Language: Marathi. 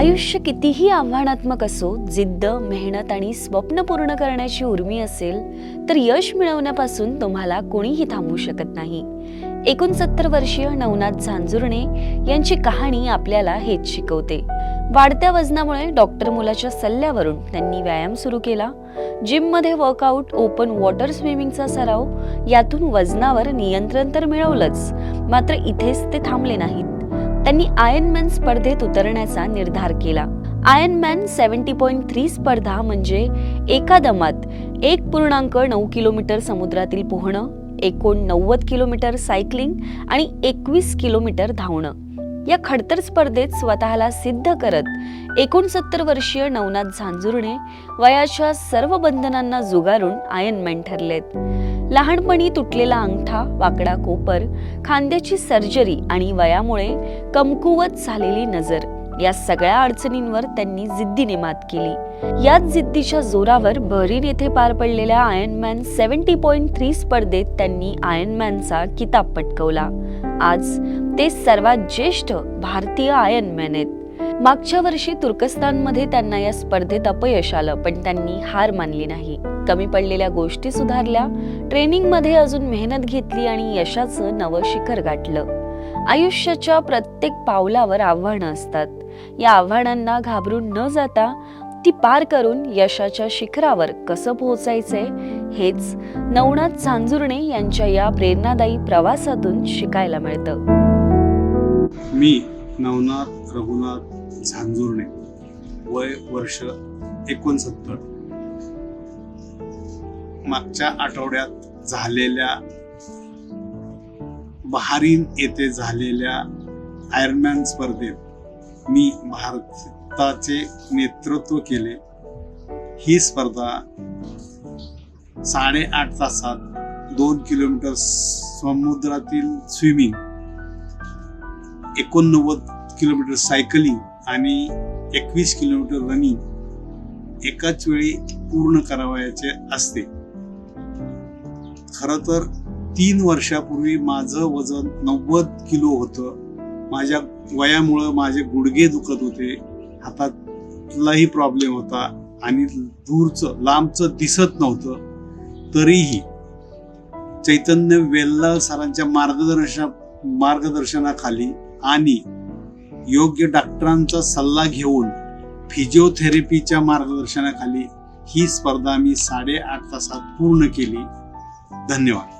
आयुष्य कितीही आव्हानात्मक असो जिद्द मेहनत आणि स्वप्न पूर्ण करण्याची उर्मी असेल तर यश मिळवण्यापासून तुम्हाला कोणीही थांबू शकत नाही. एकोणसत्तर वर्षीय नवनाथ झांजुर्णे यांची कहाणी आपल्याला हेच शिकवते. वाढत्या वजनामुळे डॉक्टर मुलाच्या सल्ल्यावरून त्यांनी व्यायाम सुरू केला. जिममध्ये वर्कआउट ओपन वॉटर स्विमिंगचा सराव यातून वजनावर नियंत्रण तर मिळवलंच मात्र इथेच ते थांबले नाहीत. त्यांनी आयर्नमॅन स्पर्धेत उतरण्याचा निर्धार केला. आयर्नमॅन सेव्हन्टी पॉईंट थ्री स्पर्धा म्हणजे एका दमात एक पूर्णांक नऊ किलोमीटर समुद्रातील पोहणं एकोणनव्वद किलोमीटर सायकलिंग आणि एकवीस किलोमीटर धावणं. या खडतर स्पर्धेत स्वतःला सिद्ध करत एकोणसत्तर वर्षीय नवनाथ झांजुर्णे वयाच्या सर्व बंधनांना जुगारून आयनमॅन ठरलेत. लहानपणी तुटलेला अंगठा वाकडा कोपर खांद्याची सर्जरी आणि वयामुळे कमकुवत झालेली नजर या सगळ्या अडचणींवर त्यांनी जिद्दीने मात केली. याच जिद्दीच्या जोरावर बहरीन येथे पार पडलेल्या आयनमॅन सेव्हन्टी पॉईंट थ्री स्पर्धेत त्यांनी आयनमॅनचा किताब पटकवला. आज ते सर्वात ज्येष्ठ भारतीय आयर्नमॅन आहेत. मागच्या वर्षी तुर्कस्तानमध्ये त्यांना या स्पर्धेत अपयश आलं पण त्यांनी हार मानली नाही. कमी पडलेल्या गोष्टी सुधारल्या ट्रेनिंगमध्ये अजून मेहनत घेतली आणि यशाचं नवं शिखर गाठलं. आयुष्याच्या प्रत्येक पावलावर आव्हानं असतात. या आव्हानांना घाबरून न जाता ती पार करून यशाच्या शिखरावर कसं पोहोचायचंय हेच नवनाथ झांजुर्णे यांच्या या प्रेरणादायी प्रवासातून शिकायला मिळतं. मी नवनाथ रघुनाथ झांजुर्णे वय वर्ष एकोणसत्तर. मागच्या आठवड्यात झालेल्या बहारीन येथे झालेल्या आयर्नमॅन स्पर्धेत मी भारताचे नेतृत्व केले. ही स्पर्धा साडेआठ तासात दोन किलोमीटर समुद्रातील स्विमिंग एकोणनव्वद किलोमीटर सायकलिंग आणि एकवीस किलोमीटर रनिंग एकाच वेळी पूर्ण करावयाचे असते. खर तर तीन वर्षापूर्वी माझं वजन नव्वद किलो होतं. माझ्या वयामुळं माझे गुडघे दुखत होते. हातातलाही प्रॉब्लेम होता आणि दूरचं लांबचं दिसत नव्हतं. तरीही चैतन्य वेल्ला सरांच्या मार्गदर्शना मार्गदर्शनाखाली आणि योग्य डॉक्टरांचा सल्ला घेऊन फिजिओथेरपीच्या मार्गदर्शनाखाली ही स्पर्धा मी साडेआठ तासात पूर्ण केली. धन्यवाद.